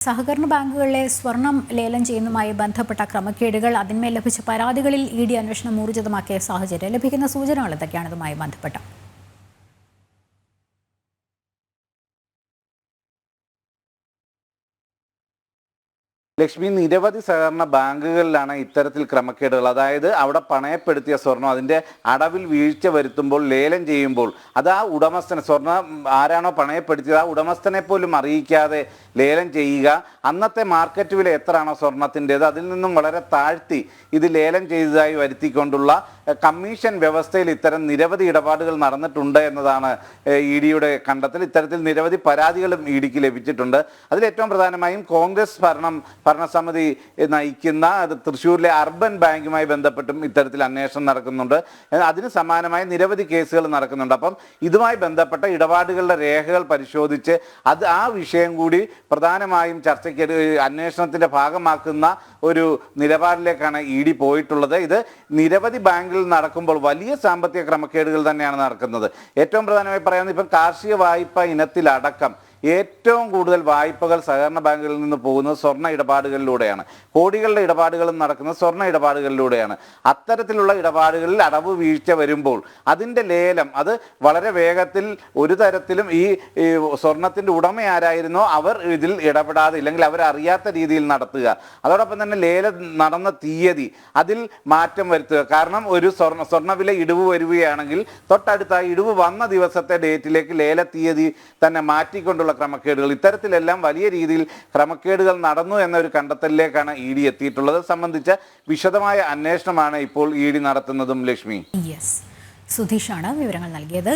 സഹകരണ ബാങ്കുകളിലെ സ്വർണം ലേലം ചെയ്യുന്നതുമായി ബന്ധപ്പെട്ട ക്രമക്കേടുകൾ അതിന്മേൽ ലഭിച്ച പരാതികളിൽ ഇ ഡി അന്വേഷണം ഊർജിതമാക്കിയ സാഹചര്യം ലഭിക്കുന്ന സൂചനകൾ എന്തൊക്കെയാണ്? ഇതുമായി ബന്ധപ്പെട്ട ലക്ഷ്മി നിരവധി സഹകരണ ബാങ്കുകളിലാണ് ഇത്തരത്തിൽ ക്രമക്കേടുകൾ. അതായത് അവിടെ പണയപ്പെടുത്തിയ സ്വർണം അതിന്റെ അടവിൽ വീഴ്ച വരുത്തുമ്പോൾ ലേലം ചെയ്യുമ്പോൾ അത് ആ ഉടമസ്ഥനെ സ്വർണം ആരാണോ പണയപ്പെടുത്തിയത് ആ ഉടമസ്ഥനെ പോലും അറിയിക്കാതെ ലേലം ചെയ്യുക. അന്നത്തെ മാർക്കറ്റ് വില എത്രയാണോ സ്വർണത്തിന്റെത് അതിൽ നിന്നും വളരെ താഴ്ത്തി ഇത് ലേലം ചെയ്തതായി വരുത്തിക്കൊണ്ടുള്ള കമ്മീഷൻ വ്യവസ്ഥയിൽ ഇത്തരം നിരവധി ഇടപാടുകൾ നടന്നിട്ടുണ്ട് എന്നതാണ് ഇ ഡിയുടെ കണ്ടെത്തൽ. ഇത്തരത്തിൽ നിരവധി പരാതികളും ഇ ഡിക്ക് ലഭിച്ചിട്ടുണ്ട്. അതിൽ ഏറ്റവും പ്രധാനമായും കോൺഗ്രസ് ഭരണം ഭരണസമിതി നയിക്കുന്ന തൃശ്ശൂരിലെ അർബൻ ബാങ്കുമായി ബന്ധപ്പെട്ടും ഇത്തരത്തിൽ അന്വേഷണം നടക്കുന്നുണ്ട്. അതിന് സമാനമായ നിരവധി കേസുകൾ നടക്കുന്നുണ്ട്. അപ്പം ഇതുമായി ബന്ധപ്പെട്ട ഇടപാടുകളുടെ രേഖകൾ പരിശോധിച്ച് അത് ആ വിഷയം കൂടി പ്രധാനമായും ചർച്ചയ്ക്ക് അന്വേഷണത്തിന്റെ ഭാഗമാക്കുന്ന ഒരു നിലപാടിലേക്കാണ് ഇ ഡി പോയിട്ടുള്ളത്. ഇത് നിരവധി ബാങ്കുകളിൽ നടക്കുമ്പോൾ വലിയ സാമ്പത്തിക ക്രമക്കേടുകൾ തന്നെയാണ് നടക്കുന്നത്. ഏറ്റവും പ്രധാനമായി പറയുന്നത് ഇപ്പം കാർഷിക വായ്പ ഇനത്തിലടക്കം ഏറ്റവും കൂടുതൽ വായ്പകൾ സഹകരണ ബാങ്കുകളിൽ നിന്ന് പോകുന്നത് സ്വർണ ഇടപാടുകളിലൂടെയാണ്. കോടികളുടെ ഇടപാടുകളും നടക്കുന്നത് സ്വർണ ഇടപാടുകളിലൂടെയാണ്. അത്തരത്തിലുള്ള ഇടപാടുകളിൽ അടവ് വീഴ്ച വരുമ്പോൾ അതിന്റെ ലേലം അത് വളരെ വേഗത്തിൽ ഒരു തരത്തിലും ഈ സ്വർണത്തിന്റെ ഉടമ ആരായിരുന്നോ അവർ ഇതിൽ ഇടപെടാതെ ഇല്ലെങ്കിൽ അവരറിയാത്ത രീതിയിൽ നടത്തുക. അതോടൊപ്പം തന്നെ ലേലം നടന്ന തീയതി അതിൽ മാറ്റം വരുത്തുക. കാരണം ഒരു സ്വർണ സ്വർണവില ഇടിവ് വരികയാണെങ്കിൽ തൊട്ടടുത്ത ഇടിവ് വന്ന ദിവസത്തെ ഡേറ്റിലേക്ക് ലേല തീയതി തന്നെ മാറ്റിക്കൊണ്ടുള്ള ക്രമക്കേടുകൾ ഇത്തരത്തിലെല്ലാം വലിയ രീതിയിൽ ക്രമക്കേടുകൾ നടന്നു എന്ന ഒരു കണ്ടെത്തലിലേക്കാണ് ഇ ഡി എത്തിയിട്ടുള്ളത്. സംബന്ധിച്ച വിശദമായ അന്വേഷണമാണ് ഇപ്പോൾ ഇ ഡി നടത്തുന്നതും ലക്ഷ്മി. സുധീഷാണ് വിവരങ്ങൾ നൽകിയത്.